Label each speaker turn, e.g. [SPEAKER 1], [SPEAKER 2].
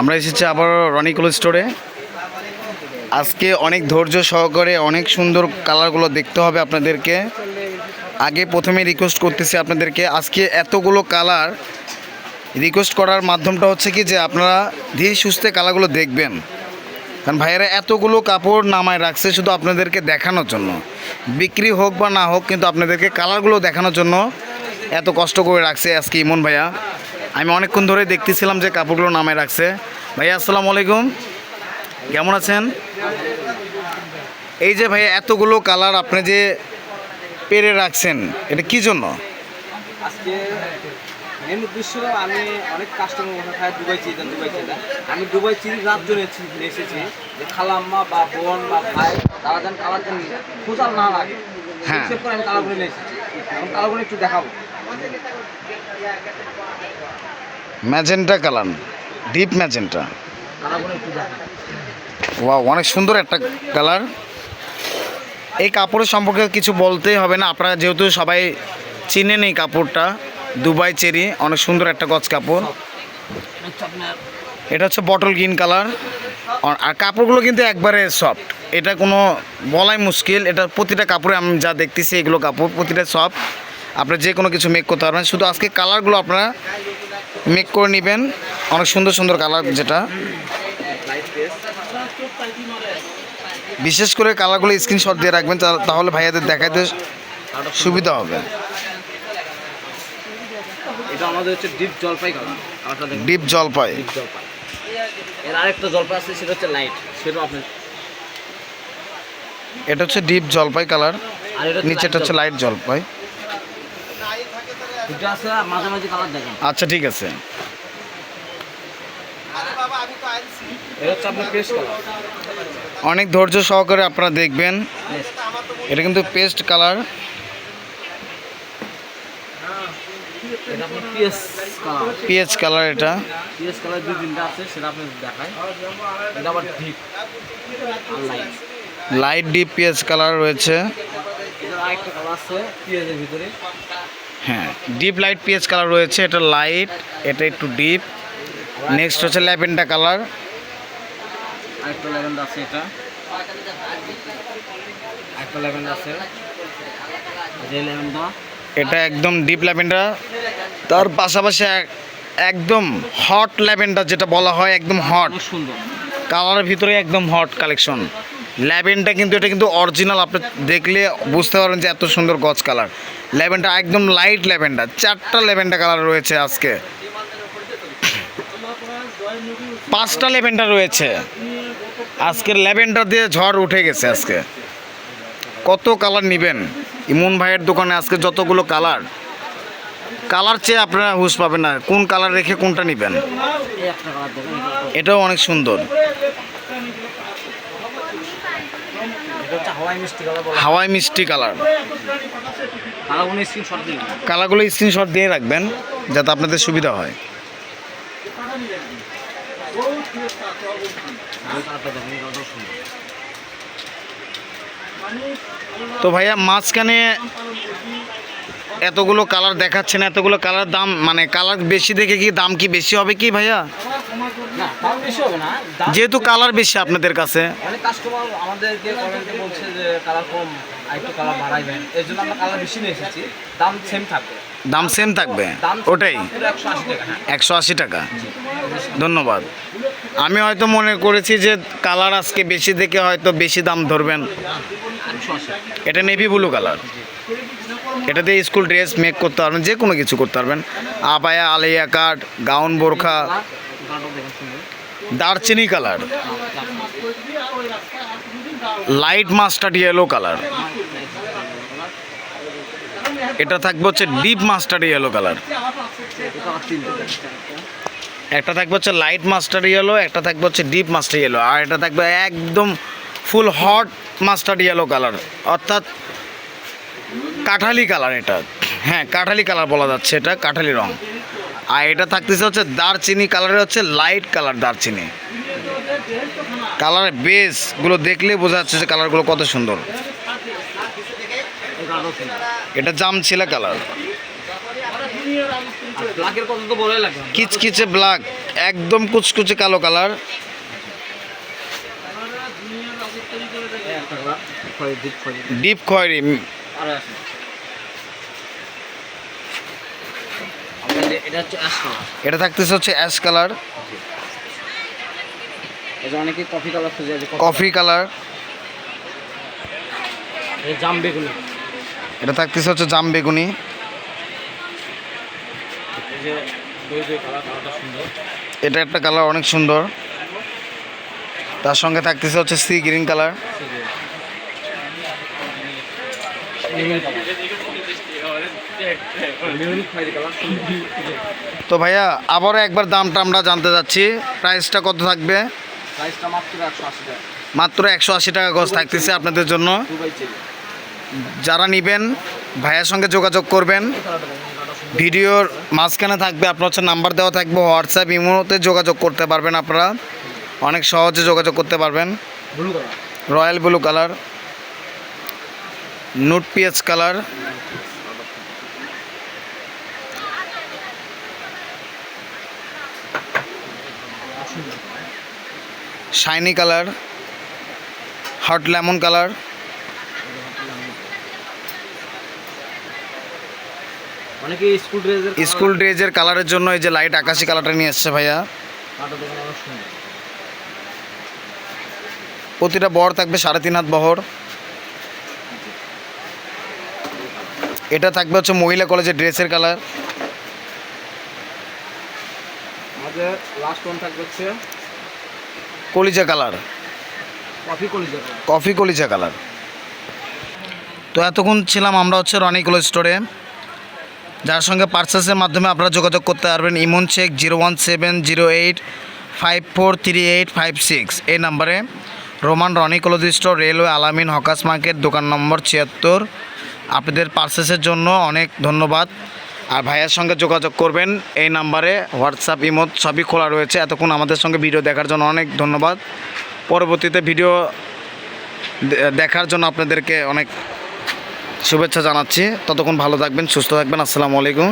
[SPEAKER 1] আমরা এসেছি আবার রনিকুল স্টোরে। আজকে অনেক ধৈর্য সহকারে অনেক সুন্দর কালারগুলো দেখতে হবে আপনাদেরকে। আগে প্রথমে রিকোয়েস্ট করতেছি আপনাদেরকে, আজকে এতগুলো কালার রিকোয়েস্ট করার মাধ্যমটা হচ্ছে কি যে আপনারা ধীরে সুস্থে কালারগুলো দেখবেন। কারণ ভাইয়েরা এতগুলো কাপড় নামায় রাখছে শুধু আপনাদেরকে দেখানোর জন্য। বিক্রি হোক বা না হোক, কিন্তু আপনাদেরকে কালারগুলো দেখানোর জন্য এত কষ্ট করে রাখছে আজকে ইমন ভাইয়া। আমি অনেকক্ষণ ধরে দেখতেছিলাম যে কাপড়গুলো নামে রাখছে। ভাইয়া আসসালামু আলাইকুম। কেমন আছেন? এই যে ভাইয়া এতগুলো কালার আপনি যে পেরে রাখছেন এটা কি জন্য?
[SPEAKER 2] আজকে মেন উদ্দেশ্য আমি অনেক কাস্টমার দুবাই দুবাই আমি দুবাই রাত জন্য এসেছি- যে খালাম্মা বা বোন বা ভাই তারা যেন কালার যেন খোঁজার না লাগে।
[SPEAKER 1] হ্যাঁ।
[SPEAKER 2] করে আমি কালারগুলো নিয়ে এসেছি। এখন কালারগুলো একটু দেখাবো।
[SPEAKER 1] Magenta colour deep magenta. Wow, অনেক সুন্দর একটা কালার। এই কাপড়ের সম্পর্কে কিছু বলতেই হবে না, আপনারা যেহেতু সবাই চিনেন এই কাপড়টা, দুবাই চেরি, অনেক সুন্দর একটা গজ কাপড়। এটা হচ্ছে বটল গ্রিন কালার। আর কাপড়গুলো কিন্তু একবারে সফট, এটা কোনো বলাই মুশকিল, এটা প্রতিটা কাপড়ে আমি যা দেখতেছি এগুলো কাপড়, প্রতিটা সফট। আপনারা যে কোনো কিছু মেক করতে পারবেন। শুধু আজকে কালারগুলো আপনারা মেক করে নেবেন। অনেক সুন্দর সুন্দর কালার যেটা। বিশেষ করে কালারগুলো স্ক্রিনশট দিয়ে রাখবেন তাহলে ভাইয়াদের দেখাতে সুবিধা হবে।
[SPEAKER 2] এটা আমাদের হচ্ছে ডিপ জলপাই কালার
[SPEAKER 1] ডিপ জলপাই।
[SPEAKER 2] ডিপ জলপাই। এর আরেকটা জলপাই আছে সেটা হচ্ছে লাইট সেটাও আপনি
[SPEAKER 1] এটা হচ্ছে ডিপ জলপাই কালার নিচেটা হচ্ছে লাইট জলপাই।
[SPEAKER 2] দুটো আছে মাঝামাঝি কালার দেখেন।
[SPEAKER 1] আচ্ছা ঠিক আছে। অনেক ধৈর্য সহকারে আপনারা দেখবেন। এটা কিন্তু পেস্ট কালার
[SPEAKER 2] পিএস কালার
[SPEAKER 1] এটা।
[SPEAKER 2] পিএস কালার দুই তিনটা আছে সেটা আপনি দেখায়। এটা আবার ডিপ লাইট
[SPEAKER 1] ডিপ পিএইচ কালার রয়েছে।
[SPEAKER 2] এটার আরেকটা কালার আছে পিএসের ভিতরে।
[SPEAKER 1] হ্যাঁ ডিপ লাইট পিএইচ কালার রয়েছে এটা লাইট এটা একটু ডিপ নেক্সট হচ্ছে ল্যাভেন্ডার কালার
[SPEAKER 2] আরেকটা ল্যাভেন্ডার আছে এটা। আরেকটা ল্যাভেন্ডার আছে।
[SPEAKER 1] এটা একদম ডিপ ল্যাভেন্ডার তার পাশাপাশি এক- একদম হট ল্যাভেন্ডার যেটা বলা হয় একদম হট
[SPEAKER 2] সুন্দর।
[SPEAKER 1] কালারের ভিতরে একদম হট কালেকশন ল্যাভেন্ডার কিন্তু এটা কিন্তু অরিজিনাল আপনি দেখলে বুঝতে পারবেন যে এত সুন্দর গছ কালার ল্যাভেন্ডার, একদম লাইট ল্যাভেন্ডার। চারটা ল্যাভেন্ডার কালার রয়েছে আজকে। পাঁচটা ল্যাভেন্ডার রয়েছে। আজকের ল্যাভেন্ডার দিয়ে ঝড় উঠে গেছে আজকে। কত কালার নেবেন? ইমন ভাইয়ের দোকানে আজকে যতগুলো কালার কালার চেয়ে আপনারা হুশ পাবেন না। কোন কালার রেখে কোনটা নেবেন? এটাও অনেক সুন্দর।
[SPEAKER 2] হাওয়াই মিষ্টি কালার কালারগুলো স্ক্রিনশট
[SPEAKER 1] দিয়ে রাখবেন যাতে আপনাদের সুবিধা হয়। তো ভাইয়া মাঝখানে এতগুলো কালার দেখাচ্ছেন এতগুলো কালার দাম মানে কালার বেশি দেখে কি দাম কি বেশি হবে কি ভাইয়া? যেহেতু কালার বেশি আপনাদের কাছে।
[SPEAKER 2] কাস্টমার আমাদেরকে বলছে যে কালার কম। আরেকটু কালার বাড়াইবেন। এই জন্য আমরা কালার বেশি নিয়ে এসেছি। দাম সেম থাকবে।
[SPEAKER 1] দাম সেম থাকবে? ওটাই?
[SPEAKER 2] একশো আশি টাকা হ্যাঁ।
[SPEAKER 1] একশো আশি টাকা? ধন্যবাদ। আমি হয়তো মনে করেছি যে কালার আজকে বেশি দেখে হয়তো বেশি দাম ধরবেন। এটা নেভি ব্লু কালার এটাতে স্কুল ড্রেস মেক করতে পারবেন যে কোনো কিছু করতে পারবেন। আপায়া আলিয়া কাট গাউন বোরখা। দারচিনি colour light mustard yellow colour এটা থাকবে হচ্ছে ডিপ মাস্টার ইয়েলো কালার একটা থাকবে হচ্ছে লাইট মাস্টার ইয়েলো একটা থাকবে হচ্ছে ডিপ মাস্টার ইয়েলো আর এটা থাকবে একদম full hot mustard yellow colour অর্থাৎ কাঠালি কালার এটা। হ্যাঁ কাঠালি কালার বলা যাচ্ছে এটা, কাঠালি রং। আর এটা থাকতেছে হচ্ছে দারচিনি কালারের হচ্ছে লাইট কালার দারচিনি। কালারের বেসগুলো দেখলে বোঝা যাচ্ছে যে কালারগুলো কত সুন্দর। এটা জাম জামছিলা কালার। কিচকিচে ব্ল্যাক একদম কুচকুচে কালো কালার।
[SPEAKER 2] ডিপ খয়েরি। এটা
[SPEAKER 1] থাকতেছে হচ্ছে অ্যাশ কালার।
[SPEAKER 2] অনেকে কফি কালার
[SPEAKER 1] কফি কালার।
[SPEAKER 2] জাম বেগুনি।
[SPEAKER 1] এটা থাকতেছে হচ্ছে জাম বেগুনি। এটা একটা কালার অনেক সুন্দর। তার সঙ্গে থাকতেছে হচ্ছে সি গ্রিন কালার। তো ভাইয়া আবারও একবার দামটা আমরা জানতে যাচ্ছি। প্রাইসটা কত থাকবে?
[SPEAKER 2] মাত্র একশো আশি টাকা।
[SPEAKER 1] গজ থাকতেছে আপনাদের জন্য। যারা নেবেন, ভাইয়ের সঙ্গে যোগাযোগ করবেন। ভিডিওর মাঝখানে থাকবে, আপনার হচ্ছে নাম্বার দেওয়া থাকবে, হোয়াটসঅ্যাপ, ইমোতে যোগাযোগ করতে পারবেন আপনারা। অনেক সহজে যোগাযোগ করতে পারবেন। রয়্যাল ব্লু কালার, নুট pH colour. Shiny colour, hot lemon colour.
[SPEAKER 2] অনেকে স্কুল ড্রেসের
[SPEAKER 1] স্কুল কালারের জন্য এই যে লাইট আকাশি কালারটা নিয়ে এসছে ভাইয়া। প্রতিটা বহর থাকবে সাড়ে তিন হাত বহর। এটা থাকবে হচ্ছে মহিলা কলেজের ড্রেসের কালার
[SPEAKER 2] আমাদের লাস্ট ওয়ান থাকবে হচ্ছে
[SPEAKER 1] কলিজা কালার
[SPEAKER 2] কফি কলিজা
[SPEAKER 1] কফি কলিজা কালার তো এতক্ষণ ছিলাম আমরা হচ্ছে রনি কলেজ স্টোরে যার সঙ্গে পার্সেসের মাধ্যমে আপনারা যোগাযোগ করতে পারবেন, Emon check zero one seven zero eight five four three eight five six এই নাম্বারে Roman Roni college railway Alamin hawkers market, দোকান নম্বর ছিয়াত্তর। আপনাদের পার্সেসের জন্য অনেক ধন্যবাদ। আর ভাইয়ের সঙ্গে যোগাযোগ করবেন, এই নাম্বারে হোয়াটসঅ্যাপ ইমোট সবই খোলা রয়েছে। এতক্ষণ আমাদের সঙ্গে ভিডিও দেখার জন্য অনেক ধন্যবাদ। পরবর্তীতে ভিডিও দেখার জন্য আপনাদেরকে অনেক শুভেচ্ছা জানাচ্ছি। ততক্ষণ ভালো থাকবেন সুস্থ থাকবেন। আসসালামু আলাইকুম।